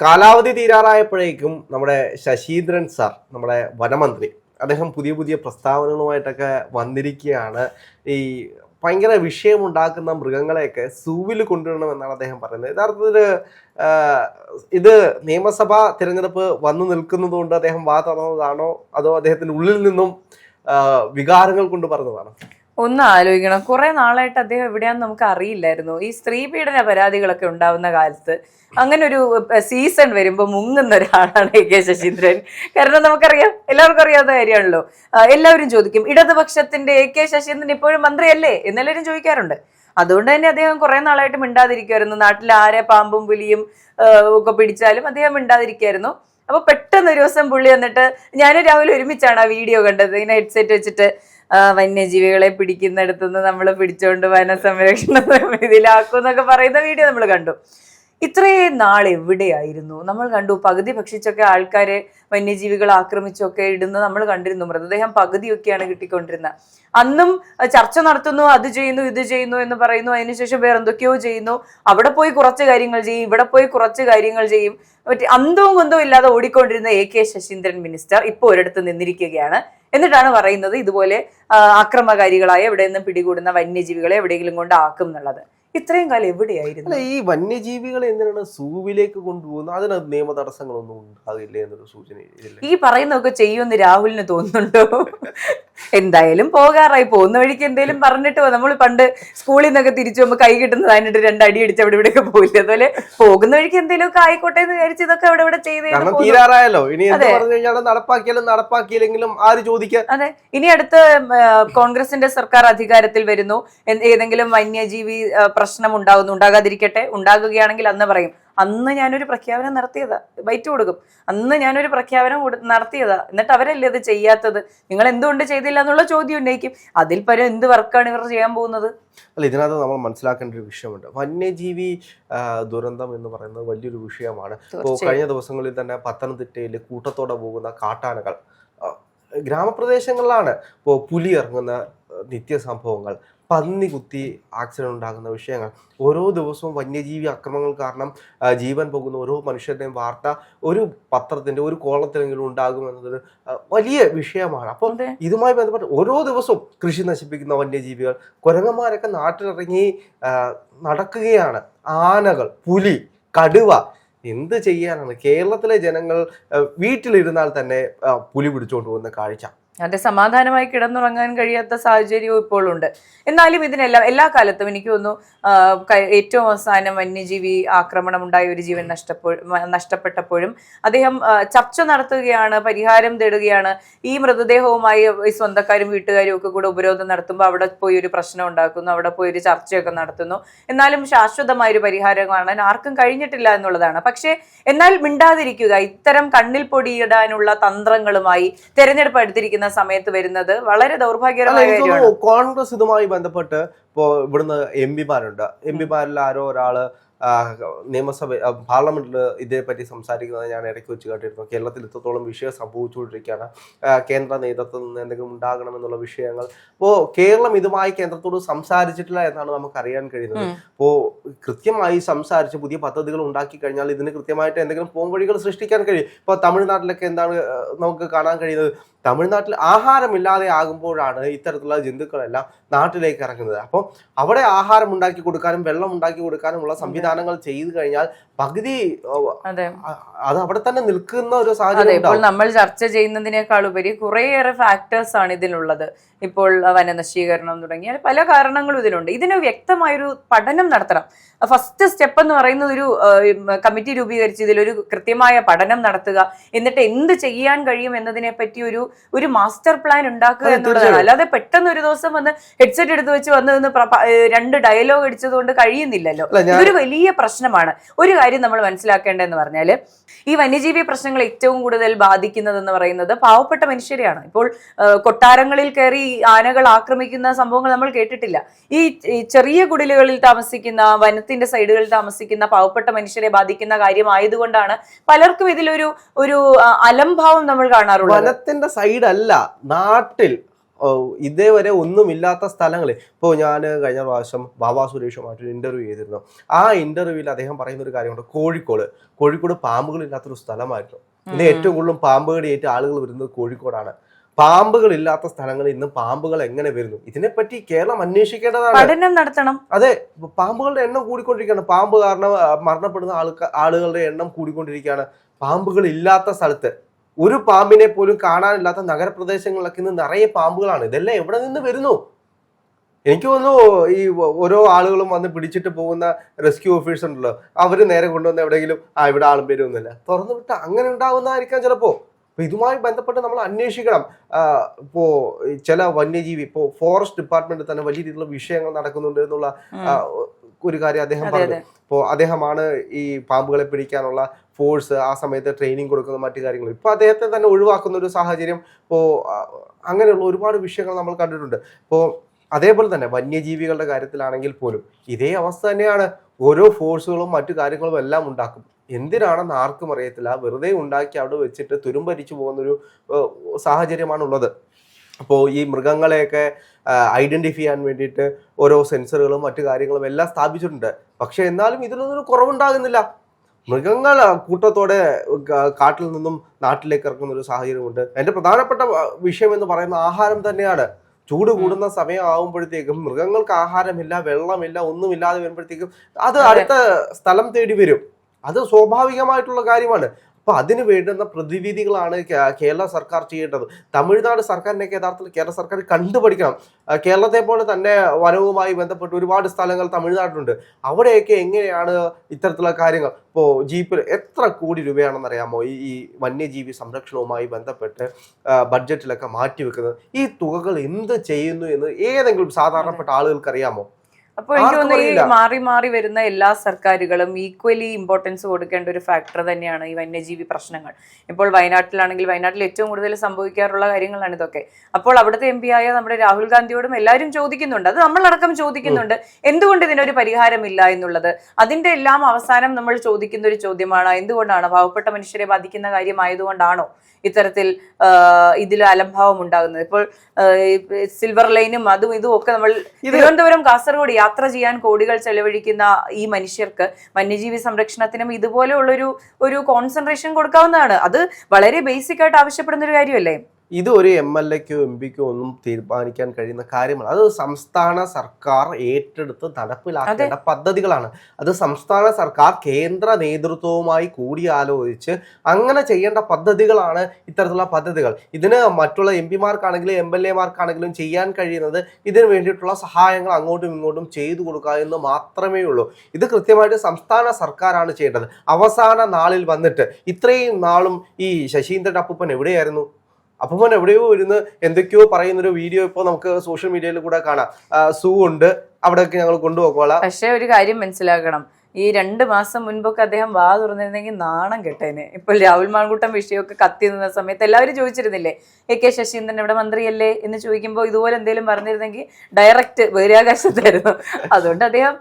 കാലാവധി തീരാറായപ്പോഴേക്കും നമ്മുടെ ശശീന്ദ്രൻ സാർ നമ്മുടെ വനമന്ത്രി അദ്ദേഹം പുതിയ പുതിയ പ്രസ്താവനകളുമായിട്ടൊക്കെ വന്നിരിക്കുകയാണ്. ഈ ഭയങ്കര വിഷയമുണ്ടാക്കുന്ന മൃഗങ്ങളെയൊക്കെ സൂവിൽ കൊണ്ടുവരണമെന്നാണ് അദ്ദേഹം പറയുന്നത്. യഥാർത്ഥത്തിൽ ഇത് നിയമസഭാ തിരഞ്ഞെടുപ്പ് വന്നു നിൽക്കുന്നതുകൊണ്ട് അദ്ദേഹം വാ തുറന്നതാണോ? അതോ അദ്ദേഹത്തിന്റെ ഉള്ളിൽ നിന്നും വികാരങ്ങൾ കൊണ്ട് പറഞ്ഞതാണോ? ഒന്ന് ആലോചിക്കണം. കുറെ നാളായിട്ട് അദ്ദേഹം എവിടെയാന്ന് നമുക്ക് അറിയില്ലായിരുന്നു. ഈ സ്ത്രീ പീഡന പരാതികളൊക്കെ ഉണ്ടാവുന്ന കാലത്ത് അങ്ങനെ ഒരു സീസൺ വരുമ്പോൾ മുങ്ങുന്ന ഒരാളാണ് എ കെ ശശീന്ദ്രൻ. കാരണം നമുക്കറിയാം എല്ലാവർക്കും അറിയാത്ത കാര്യമാണല്ലോ. എല്ലാവരും ചോദിക്കും ഇടതുപക്ഷത്തിന്റെ എ കെ ശശീന്ദ്രൻ ഇപ്പോഴും മന്ത്രിയല്ലേ? എന്നെല്ലാവരും ചോദിക്കാറുണ്ട്. അതുകൊണ്ട് തന്നെ അദ്ദേഹം കുറെ നാളായിട്ട് മിണ്ടാതിരിക്കുമായിരുന്നു നാട്ടിൽ ആരെ പാമ്പും പുലിയും ഒക്കെ പിടിച്ചാലും അദ്ദേഹം മിണ്ടാതിരിക്കുമായിരുന്നു അപ്പൊ പെട്ടെന്ന് ഒരു ദിവസം പുള്ളി വന്നിട്ട് ഞാനും രാവിലെ ഒരുമിച്ചാണ് ആ വീഡിയോ കണ്ടത്. ഇങ്ങനെ ഹെഡ്സെറ്റ് വെച്ചിട്ട് വന്യജീവികളെ പിടിക്കുന്നിടത്തുനിന്ന് നമ്മൾ പിടിച്ചുകൊണ്ട് വന സംരക്ഷണ ഇതിലാക്കും എന്നൊക്കെ പറയുന്ന വീഡിയോ നമ്മൾ കണ്ടു. ഇത്രയും നാൾ എവിടെയായിരുന്നു? നമ്മൾ കണ്ടു പകുതി ഭക്ഷിച്ചൊക്കെ ആൾക്കാരെ വന്യജീവികൾ ആക്രമിച്ചൊക്കെ ഇടുന്നത് നമ്മൾ കണ്ടിരുന്നു. മൃതദേഹം പകുതിയൊക്കെയാണ് കിട്ടിക്കൊണ്ടിരുന്നത്. അന്നും ചർച്ച നടത്തുന്നു അത് ചെയ്യുന്നു ഇത് ചെയ്യുന്നു എന്ന് പറയുന്നു. അതിനുശേഷം വേറെ എന്തൊക്കെയോ ചെയ്യുന്നു. അവിടെ പോയി കുറച്ച് കാര്യങ്ങൾ ചെയ്യും ഇവിടെ പോയി കുറച്ച് കാര്യങ്ങൾ ചെയ്യും. മറ്റേ അന്തവും കുന്തവും ഇല്ലാതെ ഓടിക്കൊണ്ടിരുന്ന എ കെ ശശീന്ദ്രൻ മിനിസ്റ്റർ ഇപ്പോൾ ഒരിടത്ത് നിന്നിരിക്കുകയാണ്. എന്നിട്ടാണ് പറയുന്നത് ഇതുപോലെ ആക്രമകാരികളായ എവിടെ നിന്നും പിടികൂടുന്ന വന്യജീവികളെ എവിടെയെങ്കിലും കൊണ്ട് ആക്കും എന്നുള്ളത്. ഇത്രയും കാലം എവിടെയായിരുന്നു? ഈ വന്യജീവികളെ എന്തിനാണ് സൂവിലേക്ക് കൊണ്ടുപോകുന്നത്? അതിന് നിയമ തടസ്സങ്ങളൊന്നും ഉണ്ടാകില്ല എന്നൊരു സൂചന ഈ പറയുന്നതൊക്കെ ചെയ്യുമെന്ന് രാഹുലിന് തോന്നുന്നുണ്ടോ? എന്തായാലും പോകാറായി. പോകുന്ന വഴിക്ക് എന്തേലും പറഞ്ഞിട്ട്? നമ്മൾ പണ്ട് സ്കൂളിൽ നിന്നൊക്കെ തിരിച്ചു പോകുമ്പോൾ കൈ കിട്ടുന്നത് അതിനിട്ട് രണ്ടടി അടി അടിച്ച് അവിടെ ഇവിടെയൊക്കെ പോയില്ല അതുപോലെ പോകുന്ന വഴിക്ക് എന്തേലും ഒക്കെ ആയിക്കോട്ടെ എന്ന് വിചാരിച്ച് ഇതൊക്കെ അവിടെ ഇവിടെ ചെയ്ത്. തീരാറായല്ലോ. ഇനി നടപ്പാക്കിയാലും നടപ്പാക്കിയില്ലെങ്കിലും ആര് ചോദിക്കാൻ? അതെ. ഇനി അടുത്ത് കോൺഗ്രസിന്റെ സർക്കാർ അധികാരത്തിൽ വരുന്നു. ഏതെങ്കിലും വന്യജീവി പ്രശ്നം ഉണ്ടാകുന്നു ഉണ്ടാകാതിരിക്കട്ടെ. ഉണ്ടാകുകയാണെങ്കിൽ അന്ന് പറയും അന്ന് ഞാനൊരു പ്രഖ്യാപനം നടത്തിയതാ. വൈറ്റ് കൊടുക്കും. അന്ന് ഞാനൊരു പ്രഖ്യാപനം നടത്തിയതാ. എന്നിട്ട് അവരല്ലേ അത് ചെയ്യാത്തത്? നിങ്ങൾ എന്തുകൊണ്ട് ചെയ്തില്ല എന്നുള്ള ചോദ്യം ഉന്നയിക്കും. അതിൽ പരം എന്ത് വർക്കാണ് ഇവർ ചെയ്യാൻ പോകുന്നത്? അല്ല ഇതിനകത്ത് നമ്മൾ മനസ്സിലാക്കേണ്ട ഒരു വിഷയമുണ്ട്. വന്യജീവി ദുരന്തം എന്ന് പറയുന്നത് വലിയൊരു വിഷയമാണ്. ഇപ്പോൾ കഴിഞ്ഞ ദിവസങ്ങളിൽ തന്നെ പത്തനംതിട്ടയിൽ കൂട്ടത്തോടെ പോകുന്ന കാട്ടാനകൾ ഗ്രാമപ്രദേശങ്ങളിലാണ് ഇപ്പോൾ പുലി ഇറങ്ങുന്ന നിത്യ നിത്യസംഭവങ്ങൾ പന്നി കുത്തി ആക്സിഡന്റ് ഉണ്ടാകുന്ന വിഷയങ്ങൾ. ഓരോ ദിവസവും വന്യജീവി അക്രമങ്ങൾ കാരണം ജീവൻ പോകുന്ന ഓരോ മനുഷ്യരുടെയും വാർത്ത ഒരു പത്രത്തിന്റെ ഒരു കോളത്തിലെങ്കിലും ഉണ്ടാകുമെന്നത് ആ, വലിയ വിഷയമാണ്. അപ്പം ഇതുമായി ബന്ധപ്പെട്ട് ഓരോ ദിവസവും കൃഷി നശിപ്പിക്കുന്ന വന്യജീവികൾ കുരങ്ങന്മാരൊക്കെ നാട്ടിലിറങ്ങി നടക്കുകയാണ്. ആനകൾ പുലി കടുവ എന്ത് ചെയ്യാനാണ്? കേരളത്തിലെ ജനങ്ങൾ വീട്ടിലിരുന്നാൽ തന്നെ പുലി പിടിച്ചോണ്ട് പോകുന്ന കാഴ്ച. അതെ സമാധാനമായി കിടന്നുറങ്ങാൻ കഴിയാത്ത സാഹചര്യവും ഇപ്പോൾ ഉണ്ട് എന്നാലും ഇതിനെല്ലാം എല്ലാ കാലത്തും എനിക്ക് തോന്നുന്നു ഏറ്റവും അവസാനം വന്യജീവി ആക്രമണം ഉണ്ടായ ഒരു ജീവൻ നഷ്ടപ്പോ നഷ്ടപ്പെട്ടപ്പോഴും അദ്ദേഹം ചർച്ച നടത്തുകയാണ് പരിഹാരം തേടുകയാണ്. ഈ മൃതദേഹവുമായി സ്വന്തക്കാരും വീട്ടുകാരും ഒക്കെ കൂടെ ഉപരോധം നടത്തുമ്പോൾ അവിടെ പോയി ഒരു പ്രശ്നം ഉണ്ടാക്കുന്നു അവിടെ പോയി ഒരു ചർച്ചയൊക്കെ നടത്തുന്നു. എന്നാലും ശാശ്വതമായ ഒരു പരിഹാരം കാണാൻ ആർക്കും കഴിഞ്ഞിട്ടില്ല എന്നുള്ളതാണ്. പക്ഷേ എന്നാൽ മിണ്ടാതിരിക്കുക ഇത്തരം കണ്ണിൽ പൊടിയിടാനുള്ള തന്ത്രങ്ങളുമായി തെരഞ്ഞെടുപ്പ് അടുത്തിരിക്കുന്ന സമയത്ത് വരുന്നത് വളരെ ദൗർഭാഗ്യകരമായ കാര്യമാണ്. കോൺഗ്രസ് ഇതുമായി ബന്ധപ്പെട്ട് ഇപ്പോ ഇവിടുന്ന് എം പിമാരുണ്ട്. എം പിമാരിൽ ആരോ ഒരാൾ നിയമസഭ പാർലമെന്റിൽ ഇതിനെപ്പറ്റി സംസാരിക്കുന്നത് ഞാൻ ഇടയ്ക്ക് വെച്ച് കേട്ടിരുന്നു. കേരളത്തിൽ എത്രത്തോളം വിഷയം സംഭവിച്ചുകൊണ്ടിരിക്കുകയാണ്. കേന്ദ്ര നേതൃത്വത്തിൽ നിന്ന് എന്തെങ്കിലും ഉണ്ടാകണമെന്നുള്ള വിഷയങ്ങൾ. അപ്പോൾ കേരളം ഇതുമായി കേന്ദ്രത്തോട് സംസാരിച്ചിട്ടില്ല എന്നാണ് നമുക്ക് അറിയാൻ കഴിയുന്നത്. അപ്പോൾ കൃത്യമായി സംസാരിച്ച് പുതിയ പദ്ധതികൾ ഉണ്ടാക്കി കഴിഞ്ഞാൽ ഇതിന് കൃത്യമായിട്ട് എന്തെങ്കിലും പോംവഴികൾ സൃഷ്ടിക്കാൻ കഴിയും. ഇപ്പോൾ തമിഴ്നാട്ടിലൊക്കെ എന്താണ് നമുക്ക് കാണാൻ കഴിയുന്നത്? തമിഴ്നാട്ടിൽ ആഹാരമില്ലാതെ ആകുമ്പോഴാണ് ഇത്തരത്തിലുള്ള ജന്തുക്കളെല്ലാം നാട്ടിലേക്ക് ഇറങ്ങുന്നത്. അപ്പോൾ അവിടെ ആഹാരം ഉണ്ടാക്കി കൊടുക്കാനും വെള്ളം ഉണ്ടാക്കി കൊടുക്കാനുമുള്ള സംവിധാനങ്ങൾ ചെയ്തു കഴിഞ്ഞാൽ പകുതി അതെ. അവിടെ തന്നെ നിൽക്കുന്ന ഒരു സാഹചര്യം ഇപ്പോൾ. നമ്മൾ ചർച്ച ചെയ്യുന്നതിനേക്കാൾ ഉപരി കുറേയേറെ ഫാക്ടേഴ്സ് ആണ് ഇതിലുള്ളത്. ഇപ്പോൾ വനനശീകരണം തുടങ്ങിയ പല കാരണങ്ങളും ഇതിലുണ്ട്. ഇതിന് വ്യക്തമായൊരു പഠനം നടത്തണം. ഫസ്റ്റ് സ്റ്റെപ്പ് എന്ന് പറയുന്നത് ഒരു കമ്മിറ്റി രൂപീകരിച്ച് ഇതിലൊരു കൃത്യമായ പഠനം നടത്തുക. എന്നിട്ട് എന്ത് ചെയ്യാൻ കഴിയും എന്നതിനെ പറ്റി ഒരു ഒരു മാസ്റ്റർ പ്ലാൻ ഉണ്ടാക്കുക എന്നുള്ളതാണ്. അല്ലാതെ പെട്ടെന്ന് ഒരു ദിവസം വന്ന് ഹെഡ്സെറ്റ് എടുത്ത് വെച്ച് വന്ന് രണ്ട് ഡയലോഗ് അടിച്ചതുകൊണ്ട് കഴിയുന്നില്ലല്ലോ. ഒരു ഇതൊരു വലിയ പ്രശ്നമാണ്. ഒരു കാര്യം നമ്മൾ മനസ്സിലാക്കേണ്ടതെന്ന് പറഞ്ഞാൽ ഈ വന്യജീവി പ്രശ്നങ്ങൾ ഏറ്റവും കൂടുതൽ ബാധിക്കുന്നതെന്ന് പറയുന്നത് പാവപ്പെട്ട മനുഷ്യരെയാണ്. ഇപ്പോൾ കൊട്ടാരങ്ങളിൽ കയറി ആനകൾ ആക്രമിക്കുന്ന സംഭവങ്ങൾ നമ്മൾ കേട്ടിട്ടില്ല. ഈ ചെറിയ കുടിലുകളിൽ താമസിക്കുന്ന വനത്തിന്റെ സൈഡുകളിൽ താമസിക്കുന്ന പാവപ്പെട്ട മനുഷ്യരെ ബാധിക്കുന്ന കാര്യമായതുകൊണ്ടാണ് പലർക്കും ഇതിലൊരു ഒരു അലംഭാവം നമ്മൾ കാണാറുള്ളത്. വനത്തിന്റെ സൈഡ് അല്ല നാട്ടിൽ ഇതേവരെ ഒന്നുമില്ലാത്ത സ്ഥലങ്ങളിൽ ഇപ്പോൾ ഞാൻ കഴിഞ്ഞ പ്രാവശ്യം ബാബാ സുരേഷുമായിട്ടൊരു ഇന്റർവ്യൂ ചെയ്തിരുന്നു. ആ ഇന്റർവ്യൂവിൽ അദ്ദേഹം പറയുന്ന ഒരു കാര്യമുണ്ട്. കോഴിക്കോട്. കോഴിക്കോട് പാമ്പുകളില്ലാത്തൊരു സ്ഥലമായിരുന്നു. ഇന്ന് ഏറ്റവും കൂടുതലും പാമ്പ് കടിയേറ്റ് ആളുകൾ വരുന്നത് കോഴിക്കോടാണ്. പാമ്പുകൾ ഇല്ലാത്ത സ്ഥലങ്ങളിൽ ഇന്ന് പാമ്പുകൾ എങ്ങനെ വരുന്നു? ഇതിനെപ്പറ്റി കേരളം അന്വേഷിക്കേണ്ടതാണ്. പഠനം നടത്തണം. അതെ പാമ്പുകളുടെ എണ്ണം കൂടിക്കൊണ്ടിരിക്കുകയാണ്. പാമ്പ് കാരണം മരണപ്പെടുന്ന ആളുകളുടെ എണ്ണം കൂടിക്കൊണ്ടിരിക്കുകയാണ്. പാമ്പുകൾ ഇല്ലാത്ത സ്ഥലത്ത് ഒരു പാമ്പിനെ പോലും കാണാനില്ലാത്ത നഗരപ്രദേശങ്ങളിലൊക്കെ ഇന്ന് നിറയെ പാമ്പുകളാണ്. ഇതെല്ലാം എവിടെ നിന്ന് വരുന്നു? എനിക്ക് തോന്നുന്നു ഈ ഓരോ ആളുകളും വന്ന് പിടിച്ചിട്ട് പോകുന്ന റെസ്ക്യൂ ഓഫീസർ ഉണ്ടല്ലോ. അവർ നേരെ കൊണ്ടുവന്ന എവിടെയെങ്കിലും ആ ഇവിടെ ആളും പേരൊന്നുമില്ല തുറന്നു വിട്ട് അങ്ങനെ ഉണ്ടാവുന്നതായിരിക്കാം ചിലപ്പോൾ അപ്പൊ ഇതുമായി ബന്ധപ്പെട്ട് നമ്മൾ അന്വേഷിക്കണം. ഇപ്പോൾ ഇപ്പോ ചില വന്യജീവി ഇപ്പോ ഫോറസ്റ്റ് ഡിപ്പാർട്ട്മെന്റ് തന്നെ വലിയ രീതിയിലുള്ള വിഷയങ്ങൾ നടക്കുന്നുണ്ട് എന്നുള്ള ഒരു കാര്യം അദ്ദേഹം പറഞ്ഞു. അപ്പോൾ അദ്ദേഹമാണ് ഈ പാമ്പുകളെ പിടിക്കാനുള്ള ഫോഴ്സ് ആ സമയത്ത് ട്രെയിനിങ് കൊടുക്കുന്ന മറ്റു കാര്യങ്ങൾ ഇപ്പോൾ അദ്ദേഹത്തെ തന്നെ ഒഴിവാക്കുന്ന ഒരു സാഹചര്യം ഇപ്പോൾ അങ്ങനെയുള്ള ഒരുപാട് വിഷയങ്ങൾ നമ്മൾ കണ്ടിട്ടുണ്ട്. ഇപ്പോൾ അതേപോലെ തന്നെ വന്യജീവികളുടെ കാര്യത്തിലാണെങ്കിൽ പോലും ഇതേ അവസ്ഥ തന്നെയാണ്. ഓരോ ഫോഴ്സുകളും മറ്റു കാര്യങ്ങളും എല്ലാം ഉണ്ടാക്കും. എന്തിനാണെന്ന് ആർക്കും അറിയത്തില്ല. വെറുതെ ഉണ്ടാക്കി അവിടെ വെച്ചിട്ട് തുരുമ്പരിച്ചു പോകുന്നൊരു സാഹചര്യമാണുള്ളത്. അപ്പോൾ ഈ മൃഗങ്ങളെയൊക്കെ ഐഡന്റിഫൈ ചെയ്യാൻ വേണ്ടിയിട്ട് ഓരോ സെൻസറുകളും മറ്റു കാര്യങ്ങളും എല്ലാം സ്ഥാപിച്ചിട്ടുണ്ട്. പക്ഷേ എന്നാലും ഇതിലൊന്നും കുറവുണ്ടാകുന്നില്ല. മൃഗങ്ങൾ കൂട്ടത്തോടെ കാട്ടിൽ നിന്നും നാട്ടിലേക്ക് ഇറക്കുന്ന ഒരു സാഹചര്യമുണ്ട്. എന്റെ പ്രധാനപ്പെട്ട വിഷയം എന്ന് പറയുന്ന ആഹാരം തന്നെയാണ്. ചൂട് കൂടുന്ന സമയം ആവുമ്പോഴത്തേക്കും മൃഗങ്ങൾക്ക് ആഹാരമില്ല വെള്ളമില്ല ഒന്നുമില്ലാതെ വരുമ്പോഴത്തേക്കും അത്. അടുത്ത സ്ഥലം തേടി വരും. അത് സ്വാഭാവികമായിട്ടുള്ള കാര്യമാണ്. അപ്പൊ അതിന് വേണ്ടുന്ന പ്രതിവിധികളാണ് കേരള സർക്കാർ ചെയ്യേണ്ടത്. തമിഴ്നാട് സർക്കാരിനൊക്കെ യഥാർത്ഥത്തിൽ കേരള സർക്കാർ കണ്ടുപഠിക്കണം. കേരളത്തെ പോലെ തന്നെ വനവുമായി ബന്ധപ്പെട്ട് ഒരുപാട് സ്ഥലങ്ങൾ തമിഴ്നാട്ടിലുണ്ട്. അവിടെയൊക്കെ എങ്ങനെയാണ് ഇത്തരത്തിലുള്ള കാര്യങ്ങൾ? ഇപ്പോൾ ജീപ്പിൽ എത്ര കോടി രൂപയാണെന്ന് അറിയാമോ ഈ ഈ വന്യജീവി സംരക്ഷണവുമായി ബന്ധപ്പെട്ട് ബഡ്ജറ്റിലൊക്കെ മാറ്റിവെക്കുന്നത്. ഈ തുകകൾ എന്ത് ചെയ്യുന്നു എന്ന് ഏതെങ്കിലും സാധാരണപ്പെട്ട ആളുകൾക്ക് അറിയാമോ അപ്പോൾ എനിക്ക് തോന്നുന്നു ഈ മാറി മാറി വരുന്ന എല്ലാ സർക്കാരുകളും ഈക്വലി ഇമ്പോർട്ടൻസ് കൊടുക്കേണ്ട ഒരു ഫാക്ടർ തന്നെയാണ് ഈ വന്യജീവി പ്രശ്നങ്ങൾ. ഇപ്പോൾ വയനാട്ടിലാണെങ്കിൽ വയനാട്ടിൽ ഏറ്റവും കൂടുതൽ സംഭവിക്കാറുള്ള കാര്യങ്ങളാണ് ഇതൊക്കെ. അപ്പോൾ അവിടുത്തെ എം ആയ നമ്മുടെ രാഹുൽ ഗാന്ധിയോടും എല്ലാവരും ചോദിക്കുന്നുണ്ട്. അത് നമ്മളടക്കം ചോദിക്കുന്നുണ്ട്. എന്തുകൊണ്ട് ഇതിനൊരു പരിഹാരമില്ല എന്നുള്ളത്? അതിന്റെ എല്ലാം അവസാനം നമ്മൾ ചോദിക്കുന്ന ഒരു ചോദ്യമാണ്. എന്തുകൊണ്ടാണ് പാവപ്പെട്ട മനുഷ്യരെ ബാധിക്കുന്ന കാര്യമായതുകൊണ്ടാണോ ഇത്തരത്തിൽ ഇതിൽ അലംഭാവം ഉണ്ടാകുന്നത്? ഇപ്പോൾ സിൽവർ ലൈനും അതും ഇതും ഒക്കെ നമ്മൾ തിരുവനന്തപുരം കാസർഗോഡ് യാത്ര ചെയ്യാൻ കോടികൾ ചെലവഴിക്കുന്ന ഈ മനുഷ്യർക്ക് വന്യജീവി സംരക്ഷണത്തിനും ഇതുപോലെയുള്ളൊരു ഒരു കോൺസെൻട്രേഷൻ കൊടുക്കാവുന്നതാണ്. അത് വളരെ ബേസിക് ആയിട്ട് ആവശ്യപ്പെടുന്ന ഒരു കാര്യമല്ലേ? ഇത് ഒരു എം എൽ എക്കോ എം പിക്കോ ഒന്നും തീരുമാനിക്കാൻ കഴിയുന്ന കാര്യമാണ് അത് സംസ്ഥാന സർക്കാർ ഏറ്റെടുത്ത് നടപ്പിലാക്കേണ്ട പദ്ധതികളാണ്. അത് സംസ്ഥാന സർക്കാർ കേന്ദ്ര നേതൃത്വവുമായി കൂടിയാലോചിച്ച് അങ്ങനെ ചെയ്യേണ്ട പദ്ധതികളാണ് ഇത്തരത്തിലുള്ള പദ്ധതികൾ. ഇതിന് മറ്റുള്ള എം പിമാർക്കാണെങ്കിലും എം എൽ എമാർക്കാണെങ്കിലും ചെയ്യാൻ കഴിയുന്നത് ഇതിന് വേണ്ടിയിട്ടുള്ള സഹായങ്ങൾ അങ്ങോട്ടും ഇങ്ങോട്ടും ചെയ്തു കൊടുക്കുക എന്ന് മാത്രമേ ഉള്ളൂ. ഇത് കൃത്യമായിട്ട് സംസ്ഥാന സർക്കാരാണ് ചെയ്യേണ്ടത്. അവസാന നാളിൽ വന്നിട്ട് ഇത്രയും നാളും ഈ ശശീന്ദ്രൻ അപ്പൂപ്പൻ എവിടെയായിരുന്നു? അപ്പൂപ്പൻ എവിടെയോ വരുന്ന എന്തൊക്കെയോ പറയുന്ന ഒരു വീഡിയോ ഇപ്പോൾ നമുക്ക് സോഷ്യൽ മീഡിയയിൽ കൂടെ കാണാം. സൂ ഉണ്ട്. അവിടെയൊക്കെ ഞങ്ങൾ കൊണ്ടുപോകോളാം പക്ഷേ ഒരു കാര്യം മനസ്സിലാക്കണം. ഈ രണ്ട് മാസം മുൻപൊക്കെ അദ്ദേഹം വാ തുറന്നിരുന്നെങ്കിൽ നാണം കെട്ടേനെ. ഇപ്പോൾ രാഹുൽ മാൺകുട്ടം വിഷയമൊക്കെ കത്തി നിന്ന സമയത്ത് എല്ലാവരും ചോദിച്ചിരുന്നില്ലേ എ കെ ശശീന്ദ്രൻ ഇവിടെ മന്ത്രിയല്ലേ? എന്ന് ചോദിക്കുമ്പോൾ ഇതുപോലെ എന്തെങ്കിലും പറഞ്ഞിരുന്നെങ്കിൽ ഡയറക്റ്റ് ബഹിരാകാശത്തായിരുന്നു. അതുകൊണ്ട് അദ്ദേഹം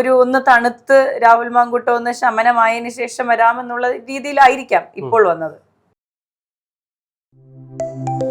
ഒരു ഒന്ന് തണുത്ത് രാഹുൽ മാങ്കുട്ടം ഒന്ന് ശമനമായതിനു ശേഷം വരാമെന്നുള്ള രീതിയിലായിരിക്കാം ഇപ്പോൾ വന്നത്. Thank you.